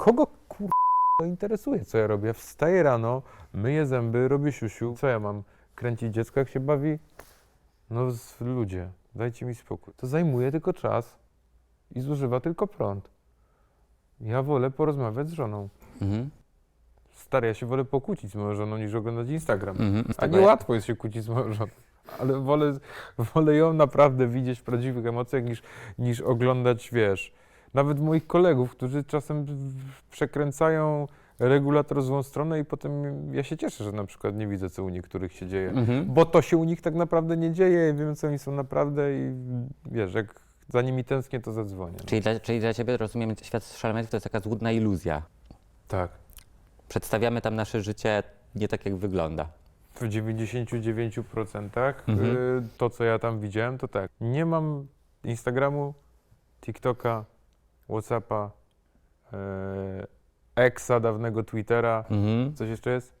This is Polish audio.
Kogo kur... to interesuje, co ja robię? Wstaję rano, myję zęby, robię siusiu. Co ja mam? Kręcić dziecko, jak się bawi? No z- ludzie, dajcie mi spokój. To zajmuje tylko czas i zużywa tylko prąd. Ja wolę porozmawiać z żoną. Mhm. Stary, ja się wolę pokłócić z moją żoną niż oglądać Instagram. Mhm. A nie łatwo jest się kłócić z moją żoną. Ale wolę, wolę ją naprawdę widzieć w prawdziwych emocjach niż, niż oglądać, wiesz, nawet moich kolegów, którzy czasem przekręcają regulator w złą stronę i potem ja się cieszę, że na przykład nie widzę, co u niektórych się dzieje. Mhm. Bo to się u nich tak naprawdę nie dzieje, wiem, co oni są naprawdę i wiesz, jak za nimi tęsknię, to zadzwonię. No. Czyli, dla, czyli dla ciebie, rozumiem, świat szalemetów to jest taka złudna iluzja. Tak. Przedstawiamy tam nasze życie nie tak, jak wygląda. W 99% Mhm. y, to, co ja tam widziałem, to tak. Nie mam Instagramu, TikToka, Whatsappa, y, Exa, dawnego Twittera. Mhm. Coś jeszcze jest?